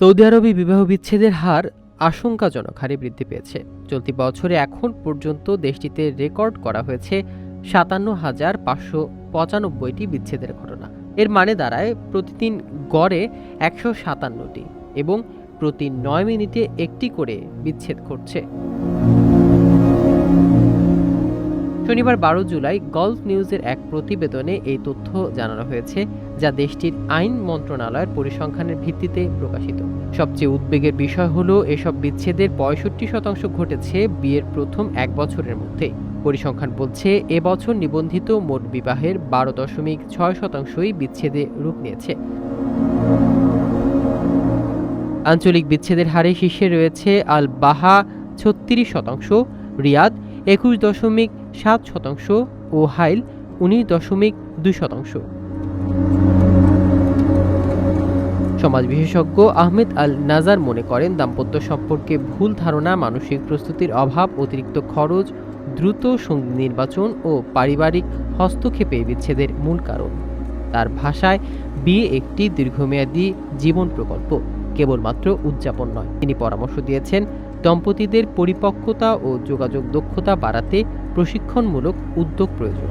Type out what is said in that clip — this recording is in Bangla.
সৌদি আরবে বিবাহ বিচ্ছেদের হার আশঙ্কাজনক হারে বৃদ্ধি পেয়েছে। চলতি বছরে এখন পর্যন্ত দেশটিতে রেকর্ড করা হয়েছে সাতান্ন হাজার পাঁচশো পঁচানব্বইটি বিচ্ছেদের ঘটনা। এর মানে দাঁড়ায় প্রতিদিন গড়ে একশো সাতান্নটি এবং প্রতি নয় মিনিটে একটি করে বিচ্ছেদ ঘটছে। শনিবার বারো জুলাই গলফ নিউজের এক প্রতিবেদনে এই তথ্য জানানো হয়েছে। যা দেশটির আইন মন্ত্রণালয়ের পরিসংখ্যানের ভিত্তিতে প্রকাশিত। সবচেয়ে উদ্বেগের বিষয় হলো এসব বিচ্ছেদের পঁয়ষট্টি শতাংশ ঘটেছে বিয়ের প্রথম এক বছরের মধ্যে। পরিসংখ্যান বলছে এবছর নিবন্ধিত মোট বিবাহের বারো দশমিক ছয় শতাংশই বিচ্ছেদে রূপ নিয়েছে। আঞ্চলিক বিচ্ছেদের হারে শীর্ষে রয়েছে আল বাহা ছত্রিশ শতাংশ, রিয়াদ একুশ দশমিক সাত শতাংশ ও হাইল উনিশ দশমিক দুই শতাংশ। সমাজ বিশেষজ্ঞ আহমেদ আল নাজার মনে করেন, দাম্পত্য সম্পর্কে ভুল ধারণা, মানসিক প্রস্তুতির অভাব, অতিরিক্ত খরচ, দ্রুত সঙ্গী নির্বাচন ও পারিবারিক হস্তক্ষেপে বিচ্ছেদের মূল কারণ। তার ভাষায়, বিয়ে একটি দীর্ঘমেয়াদী জীবন প্রকল্প, কেবলমাত্র উদযাপন নয়। তিনি পরামর্শ দিয়েছেন, দম্পতিদের পরিপক্কতা ও যোগাযোগ দক্ষতা বাড়াতে প্রশিক্ষণমূলক উদ্যোগ প্রয়োজন।